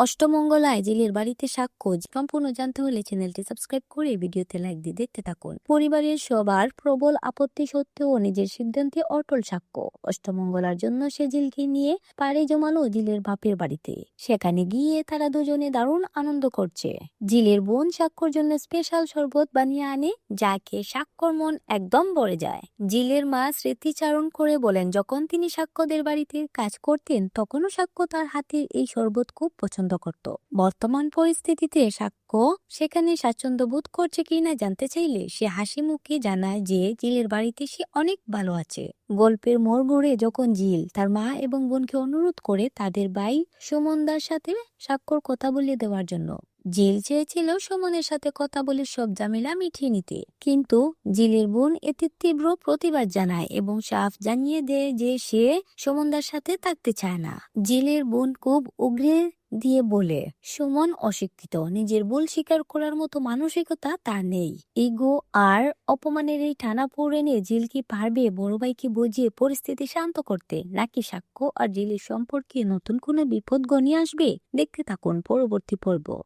অষ্টমঙ্গলায় জেলের বাড়িতে সাক্ষ্য, সম্পূর্ণ জানতে হলে চ্যানেলটি সাবস্ক্রাইব করে ভিডিওতে লাইক দিয়ে দেখতে থাকুন। পরিবারের সবার প্রবল আপত্তি সত্ত্বেও নিজের সিদ্ধান্তে অটল সাক্ষ্য। অষ্টমঙ্গলার জন্য সে জিলকে নিয়ে পাড়ি জমালো জিলের বাপের বাড়িতে। সেখানে গিয়ে তারা দুজনে দারুণ আনন্দ করছে। জিলের বোন সাক্ষর জন্য স্পেশাল শরবত বানিয়ে আনে, যাকে সাক্ষর মন একদম ভরে যায়। জিলের মা স্মৃতিচারণ করে বলেন, যখন তিনি সাক্ষ্যদের বাড়িতে কাজ করতেন, তখনও সাক্ষ্য তার হাতের এই শরবত খুব পছন্দ করত। বর্তমান পরিস্থিতিতে সাক্ষ্য সেখানে স্বাচ্ছন্দ্য বোধ করছে কিনা জানতে চাইলে সে হাসি মুখে জানায় যে জিলের বাড়িতে সে অনেক ভালো আছে। গল্পের মোড় ঘুরে যখন জিল তার মা এবং বোনকে অনুরোধ করে তাদের ভাই সুমনদার সাথে স্বাক্ষর কথা বলিয়ে দেওয়ার জন্য। জিল চেয়েছিল সুমনের সাথে কথা বলে সব ঝামেলা মিটিয়ে নিতে। কিন্তু জিলের বোন এতে তীব্র প্রতিবাদ জানায় এবং সাফ জানিয়ে দেয় যে সে সুমনদার সাথে থাকতে চায় না। জিলের বোন খুব উগ্রে দিয়ে বলে, সুমন অশিক্ষিত। নিজের ভুল স্বীকার করার মতো মানসিকতা তার নেই। ইগো আর অপমানের এই টানা নিয়ে জিল কি পারবে বড় ভাইকে বুঝিয়ে পরিস্থিতি শান্ত করতে? নাকি সাক্ষ্য আর জিলের সম্পর্কে নতুন কোনো বিপদ গণিয়ে আসবে? দেখতে থাকুন পরবর্তী পর্ব।